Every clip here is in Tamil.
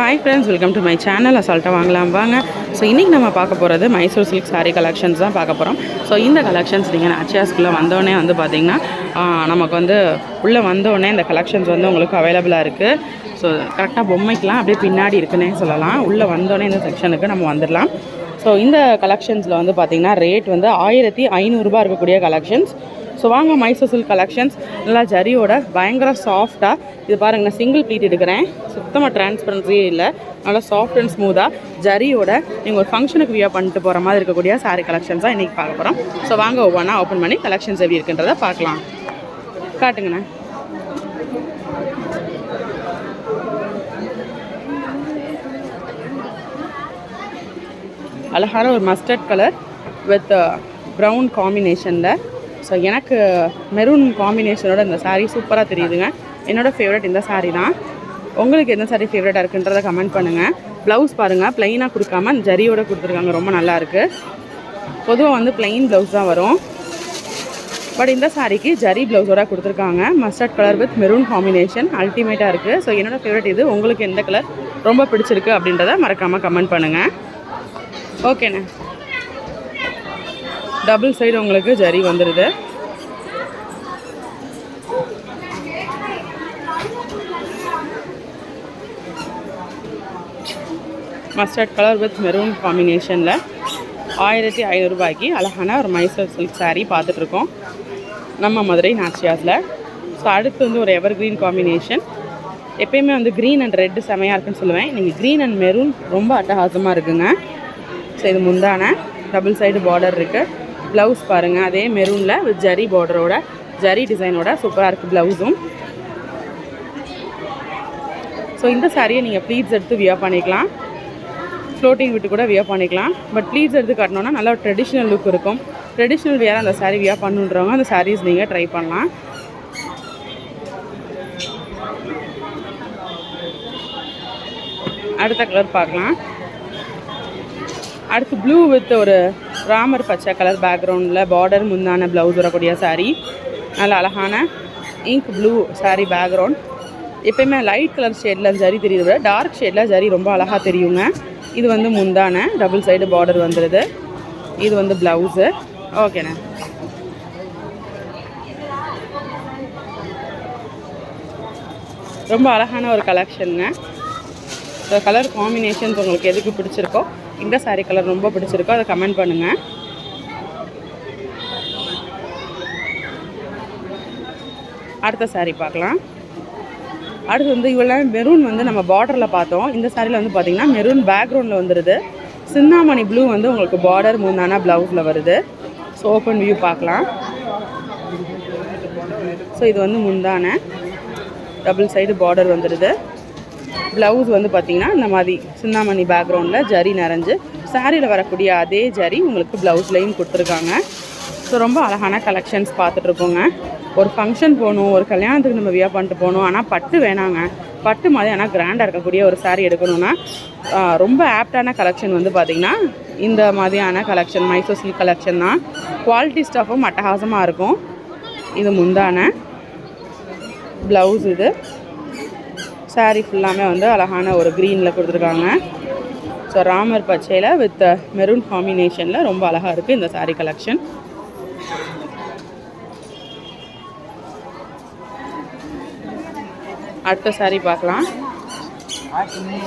Hi friends welcome to my channel அசால்ட்டாக வாங்கலாம் வாங்க. ஸோ இன்றைக்கி நம்ம பார்க்க போகிறது மைசூர் சில்க் சாரீ கலெக்ஷன்ஸ் தான் பார்க்க போகிறோம் ஸோ இந்த கலெக்ஷன்ஸ் நீங்கள் நாச்சியாஸ்குள்ளே வந்தோடனே வந்து பார்த்தீங்கன்னா நமக்கு வந்து உள்ளே வந்தோடனே இந்த கலெக்ஷன்ஸ் வந்து உங்களுக்கு அவைலபிளாக இருக்குது ஸோ கரெக்டாக பொம்மைக்கெலாம் அப்படியே பின்னாடி இருக்குன்னே சொல்லலாம். உள்ளே வந்தோடனே இந்த செக்ஷனுக்கு நம்ம வந்துடலாம். ஸோ இந்த கலெக்ஷன்ஸில் வந்து பார்த்திங்கன்னா ரேட் வந்து ஆயிரத்தி ஐநூறுரூபா இருக்கக்கூடிய கலெக்ஷன்ஸ் ஸோ வாங்க மைசூர் சில்க் கலெக்ஷன்ஸ் நல்லா ஜரியோட பயங்கர சாஃப்டாக இது பாருங்கள் நான் சிங்கிள் ப்ளீட் எடுக்கிறேன். சுத்தமாக டிரான்ஸ்பரன்சியே இல்லை. நல்லா சாஃப்ட் அண்ட் ஸ்மூத்தாக ஜரியோட நீங்கள் ஒரு ஃபங்க்ஷனுக்கு வியா பண்ணிட்டு போகிற மாதிரி இருக்கக்கூடிய சாரீ கலெக்ஷன்ஸ் தான் இன்றைக்கி பார்க்க போகிறோம் ஸோ வாங்க ஒவ்வொன்றா ஓப்பன் பண்ணி கலெக்ஷன்ஸ் எப்படி இருக்குன்றதை பார்க்கலாம். காட்டுங்கண்ணே. அழகான ஒரு மஸ்டர்ட் கலர் வித் ப்ரௌன் காம்பினேஷனில் ஸோ எனக்கு மெரூன் காம்பினேஷனோட இந்த சாரீ சூப்பராக தெரியுதுங்க. என்னோடய ஃபேவரட் இந்த சாரீ தான். உங்களுக்கு எந்த சாரீ ஃபேவரட்டாக இருக்குன்றதை கமெண்ட் பண்ணுங்கள் ப்ளவுஸ் பாருங்கள் ப்ளைனாக கொடுக்காம ஜரியோட கொடுத்துருக்காங்க ரொம்ப நல்லாயிருக்கு பொதுவாக வந்து ப்ளைன் ப்ளவுஸ் தான் வரும். பட் இந்த சாரிக்கு ஜரி ப்ளவுஸோட கொடுத்துருக்காங்க. Mustard colour with maroon combination அல்டிமேட்டாக இருக்குது ஸோ என்னோடய ஃபேவரட் இது. உங்களுக்கு எந்த கலர் ரொம்ப பிடிச்சிருக்கு அப்படின்றத மறக்காமல் கமெண்ட் பண்ணுங்கள் ஓகேண்ணே டபுள் சைடு உங்களுக்கு ஜரி வந்துடுது மஸ்டர்ட் கலர் வித் மெரூன் காம்பினேஷனில் ஆயிரத்தி ஐநூறுரூபாய்க்கு அழகான ஒரு மைசூர் சில்க் சாரீ பார்த்துட்ருக்கோம். நம்ம மதுரை நாச்சியாஸில் ஸோ அடுத்து வந்து ஒரு எவர் கிரீன் காம்பினேஷன் எப்பயுமே வந்து க்ரீன் அண்ட் ரெட்டு செமையாக இருக்குன்னு சொல்லுவேன். நீங்கள் க்ரீன் அண்ட் மெரூன் ரொம்ப அட்டகாசமாக இருக்குங்க. ஸோ இது முந்தான. டபுள் சைடு பார்டர் இருக்குது ப்ளவுஸ் பாருங்கள் அதே மெரூனில் வித் ஜரி பார்டரோட ஜரி டிசைனோட சூப்பராக இருக்குது ப்ளவுஸும். ஸோ இந்த சாரியை நீங்கள் ப்ளீட்ஸ் எடுத்து வியர் பண்ணிக்கலாம். ஃப்ளோட்டிங் விட்டு கூட வியர் பண்ணிக்கலாம். பட் ப்ளீட்ஸ் எடுத்து காட்டணுன்னா நல்லா ஒரு ட்ரெடிஷ்னல் லுக் இருக்கும். ட்ரெடிஷ்னல் வியர் அந்த சாரீ வியர் பண்ணுன்றவங்க அந்த சாரீஸ் நீங்கள் ட்ரை பண்ணலாம். அடுத்த கலர் பார்க்கலாம். அடுத்து ப்ளூ வித் ஒரு ராமர் பச்சை கலர் பேக்ரவுண்டில் பார்டர் முந்தான ப்ளவுஸ் வரக்கூடிய சாரீ நல்ல அழகான இங்க் ப்ளூ சாரீ பேக்ரவுண்ட் எப்பயுமே லைட் கலர் ஷேடில் ஜரி தெரியுது விட டார்க் ஷேடில் ஜரி ரொம்ப அழகாக தெரியுங்க. இது வந்து முந்தான டபுள் சைடு பார்டர் வந்துடுது இது வந்து ப்ளவுஸு ஓகேண்ணே ரொம்ப அழகான ஒரு கலெக்ஷனுங்க இந்த கலர் காம்பினேஷன்ஸ் உங்களுக்கு எதுக்கு பிடிச்சிருக்கோ இந்த சாரீ கலர் ரொம்ப பிடிச்சிருக்கோ அதை கமெண்ட் பண்ணுங்கள் அடுத்த சாரீ பார்க்கலாம். அடுத்து வந்து இவ்வளோ மெரூன் வந்து நம்ம பார்டரில் பார்த்தோம். இந்த சாரியில் வந்து பார்த்திங்கன்னா மெரூன் பேக்ரவுண்டில் வந்துடுது சின்னாமணி ப்ளூ வந்து உங்களுக்கு பார்டர் முந்தான ப்ளவுஸில் வருது. ஸோ ஓப்பன் வியூ பார்க்கலாம். ஸோ இது வந்து முந்தான. டபுள் சைடு பார்டர் வந்துடுது ப்ளவுஸ் வந்து பார்த்தீங்கன்னா இந்த மாதிரி சிந்தாமணி பேக்ரவுண்டில் ஜரி நிறைஞ்சு சாரியில் வரக்கூடிய அதே ஜரி உங்களுக்கு ப்ளவுஸ்லேயும் கொடுத்துருக்காங்க. ஸோ ரொம்ப அழகான கலெக்ஷன்ஸ் பார்த்துட்ருக்கோங்க. ஒரு ஃபங்க்ஷன் போகணும் ஒரு கல்யாணத்துக்கு நம்ம வியா பண்ணிட்டு போகணும் ஆனால் பட்டு வேணாங்க. பட்டு மாதிரி ஆனால் கிராண்டாக இருக்கக்கூடிய ஒரு saree எடுக்கணும்னா ரொம்ப ஆப்டான கலெக்ஷன் வந்து பார்த்திங்கன்னா இந்த மாதிரியான கலெக்ஷன் மைசூர் சில்க் கலெக்ஷன் தான். குவாலிட்டி ஸ்டாஃபும் அட்டகாசமாக இருக்கும். இது முந்தான ப்ளவுஸ் இது. சாரீ ஃபுல்லாமே வந்து அழகான ஒரு க்ரீனில் கொடுத்துருக்காங்க. ஸோ ராமர் பச்சையில் வித் மெரூன் காம்பினேஷனில் ரொம்ப அழகாக இருக்குது இந்த சாரீ கலெக்ஷன் அடுத்த சாரீ பார்க்கலாம்.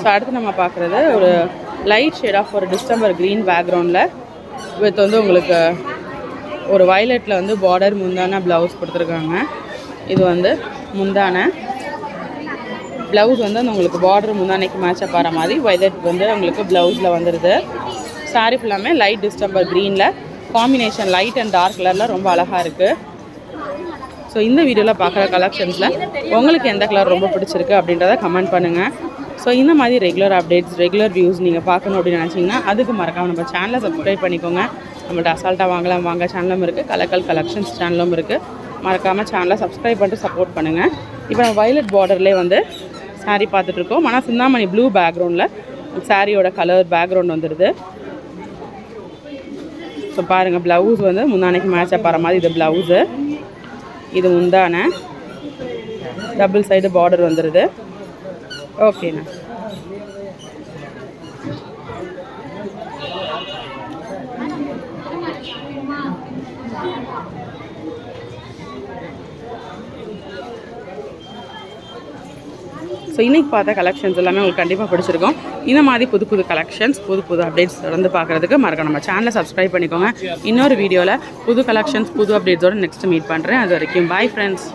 ஸோ அடுத்து நம்ம பார்க்குறது ஒரு லைட் ஷேட் ஆஃப் ஒரு டிஸ்டம்பர் க்ரீன் பேக்ரவுண்டில் வித் வந்து உங்களுக்கு ஒரு வயலட்டில் வந்து பார்டர் முந்தான ப்ளவுஸ் கொடுத்துருக்காங்க. இது வந்து முந்தான ப்ளவுஸ் வந்து அந்த உங்களுக்கு பார்டர் முந்தானைக்கு மேட்சப் ஆகிற மாதிரி வெதர் வந்து உங்களுக்கு ப்ளவுஸில் வந்துடுது saree ஃபுல்லாமே லைட் டிஸ்டம்பர் க்ரீனில் காம்பினேஷன் லைட் அண்ட் டார்க் கலரில் ரொம்ப அழகாக இருக்குது ஸோ இந்த வீடியோவில் பார்க்குற கலெக்ஷன்ஸில் உங்களுக்கு எந்த கலர் ரொம்ப பிடிச்சிருக்கு அப்படின்றத கமெண்ட் பண்ணுங்கள் ஸோ இந்த மாதிரி ரெகுலர் அப்டேட்ஸ் ரெகுலர் வியூஸ் நீங்கள் பார்க்கணும் அப்படின்னு நினச்சிங்கன்னா அதுக்கு மறக்காமல் நம்ம சேனலை சப்ஸ்கிரைப் பண்ணிக்கோங்க. நம்மள்ட்ட அசால்ட்டாக வாங்கலாம் வாங்க சேனலும் இருக்குது கலக்கல் கலெக்ஷன்ஸ் சேனலும் இருக்குது மறக்காமல் சேனலை சப்ஸ்கிரைப் பண்ணிட்டு சப்போர்ட் பண்ணுங்கள் இப்போ நம்ம வயலட் பார்டர்லேயே வந்து சாரீ பார்த்துட்ருக்கோம். ஆனால் சிந்தாமணி ப்ளூ பேக்ரவுண்டில் சாரியோட கலர் பேக்ரவுண்ட் வந்துடுது ஸோ பாருங்கள் ப்ளவுஸ் வந்து முந்தானைக்கு மேட்சப் ஆகிற மாதிரி இது ப்ளவுஸு இது முந்தான. டபுள் சைடு பார்டர் வந்துடுது ஓகேண்ணா ஸோ இன்றைக்கி பார்த்த கலெக்ஷன்ஸ் எல்லாமே உங்களுக்கு கண்டிப்பாக பிடிச்சிருக்கும். இந்த மாதிரி புது புது கலெக்ஷன்ஸ் புது புது அப்டேட்ஸ் தொடர்ந்து பார்க்குறதுக்கு மறக்க நம்ம சேனலை சப்ஸ்கிரைப் பண்ணிக்கோங்க. இன்னொரு வீடியோவில் புது கலெக்ஷன்ஸ் புது அப்டேட்ஸோடு நெக்ஸ்ட் மீட் பண்ணுறேன் அது வரைக்கும் பாய் ஃப்ரெண்ட்ஸ்